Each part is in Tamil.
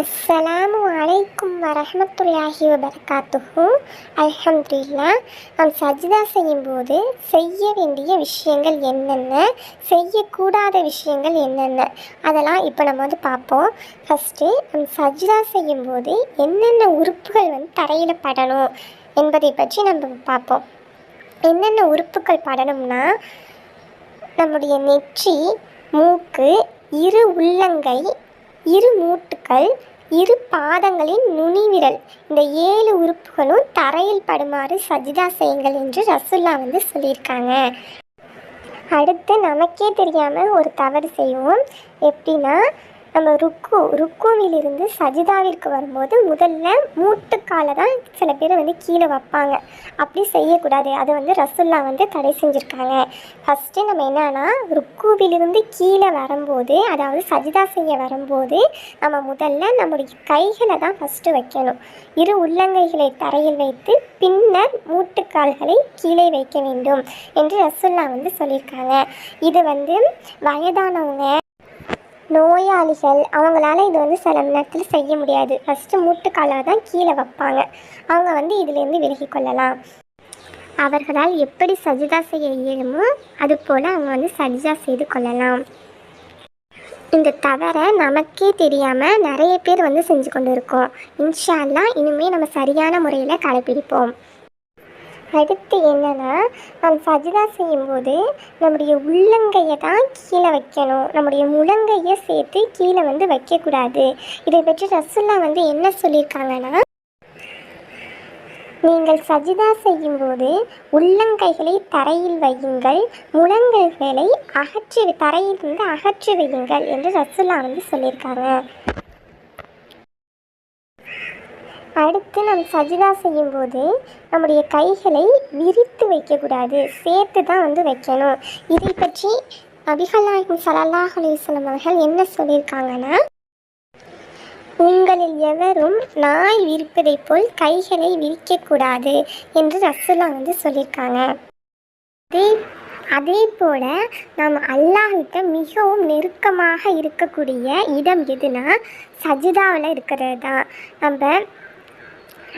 அஸ்ஸலாமு அலைக்கும் வரஹ்மத்துல்லாஹி வபரகாத்துஹு. அல்ஹம்துலில்லா நாம் சஜ்தா செய்யும்போது செய்ய வேண்டிய விஷயங்கள் என்னென்ன செய்யக்கூடாத விஷயங்கள் என்னென்ன அதெல்லாம் இப்போ நம்ம வந்து பார்ப்போம். ஃபஸ்ட்டு நம் சஜ்தா செய்யும்போது என்னென்ன உறுப்புகள் வந்து தரையில் படணும் என்பதை பற்றி நம்ம பார்ப்போம். என்னென்ன உறுப்புகள் படணும்னா நம்முடைய நெற்றி மூக்கு இரு உள்ளங்கை இரு மூட்டுக்கள் இரு பாதங்களின் நுனிவிரல். இந்த ஏழு உறுப்புகளும் தரையில் படுமாறு சஜிதா செய்யுங்கள் என்று ரசுல்லா வந்து சொல்லியிருக்காங்க. அடுத்து நமக்கே தெரியாமல் ஒரு தவறு செய்வோம். எப்படின்னா நம்ம ருக்கு ருக்குவிலிருந்து சஜிதாவிற்கு வரும்போது முதல்ல மூட்டுக்காலை தான் சில பேர் வந்து கீழே வைப்பாங்க. அப்படி செய்யக்கூடாது. அது வந்து ரசுல்லா வந்து தடை செஞ்சுருக்காங்க. ஃபஸ்ட்டு நம்ம என்னன்னா ருக்குவிலிருந்து கீழே வரும்போது அதாவது சஜிதா செய்ய வரும்போது நம்ம முதல்ல நம்முடைய கைகளை தான் ஃபஸ்ட்டு வைக்கணும். இரு உள்ளங்கைகளை தரையில் வைத்து பின்னர் மூட்டுக்கால்களை கீழே வைக்க வேண்டும் என்று ரசுல்லா வந்து சொல்லியிருக்காங்க. இது வந்து வயதானவங்க நோயாளிகள் அவங்களால இது வந்து சில நேரத்தில் செய்ய முடியாது. ஃபஸ்ட்டு மூட்டுக்காலாக தான் கீழே வைப்பாங்க. அவங்க வந்து இதிலேருந்து விலகி கொள்ளலாம். அவர்களால் எப்படி சஜிதா செய்ய இயலுமோ அது போல் அவங்க வந்து சஜிதா செய்து கொள்ளலாம். இந்த தவறை நமக்கே தெரியாமல் நிறைய பேர் வந்து செஞ்சு கொண்டு இருக்கோம் இன்ஷால்லாம் இனிமேல் நம்ம சரியான முறையில் கடைப்பிடிப்போம் அடுத்து என்னென்னா நம்ம சஜிதா செய்யும்போது நம்முடைய உள்ளங்கையை தான் கீழே வைக்கணும். நம்முடைய முழங்கையை சேர்த்து கீழே வந்து வைக்கக்கூடாது. இதை பற்றி ரசுல்லா வந்து என்ன சொல்லியிருக்காங்கன்னா நீங்கள் சஜிதா செய்யும்போது உள்ளங்கைகளை தரையில் வையுங்கள் முழங்கைகளை அகற்றி தரையிலிருந்து அகற்றி வையுங்கள் என்று ரசுல்லா வந்து சொல்லியிருக்காங்க. அடுத்து நம் சஜிதா செய்யும்போது நம்முடைய கைகளை விரித்து வைக்கக்கூடாது. சேர்த்து தான் வந்து வைக்கணும். இதை பற்றி நபிகள்நாயகம் சலல்லாஹ் அலிஸ்லம் அவர்கள் என்ன சொல்லியிருக்காங்கன்னா உங்களில் எவரும் நாய் விரிப்பதைப் போல் கைகளை விரிக்கக்கூடாது என்று ரசுல்லா வந்து சொல்லியிருக்காங்க. அதே அதே போல் நாம் அல்லாஹிட்ட மிகவும் நெருக்கமாக இருக்கக்கூடிய இடம் எதுனா சஜிதாவில் இருக்கிறது தான். நம்ம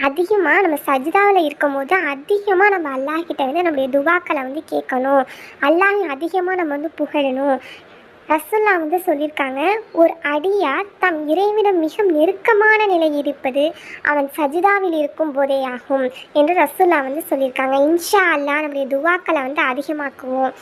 அதிகமாக நம்ம சஜிதாவில் இருக்கும்போது அதிகமாக நம்ம அல்லாஹ்கிட்ட வந்து நம்முடைய துவாக்களை வந்து கேட்கணும். அல்லாஹ் அதிகமாக நம்ம வந்து புகழணும். ரசுல்லா வந்து சொல்லியிருக்காங்க ஒரு அடியார் தம் இறைவிடம் மிக நெருக்கமான நிலை இருப்பது அவன் சஜிதாவில் இருக்கும் போதே ஆகும் என்று ரசுல்லா வந்து சொல்லியிருக்காங்க. இன்ஷா அல்லாஹ் நம்முடைய துவாக்களை வந்து அதிகமாக்குவோம்.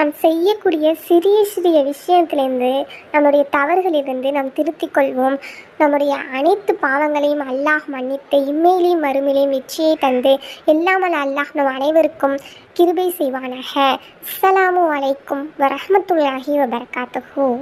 நாம் செய்யக்கூடிய சிறிய சிறிய விஷயத்திலிருந்து நம்முடைய தவறுகளிலிருந்து நாம் திருத்திக் கொள்வோம். நம்முடைய அனைத்து பாவங்களையும் அல்லாஹ் மன்னித்து இம்மையிலையும் மறுமையிலையும் வெற்றியை தந்து எல்லாமல் அல்லாஹ் நம் அனைவருக்கும் கிருபை செய்வானாக. அஸ்ஸலாமு அலைக்கும் வரஹ்மத்துல்லாஹி வபரகாத்துஹூ.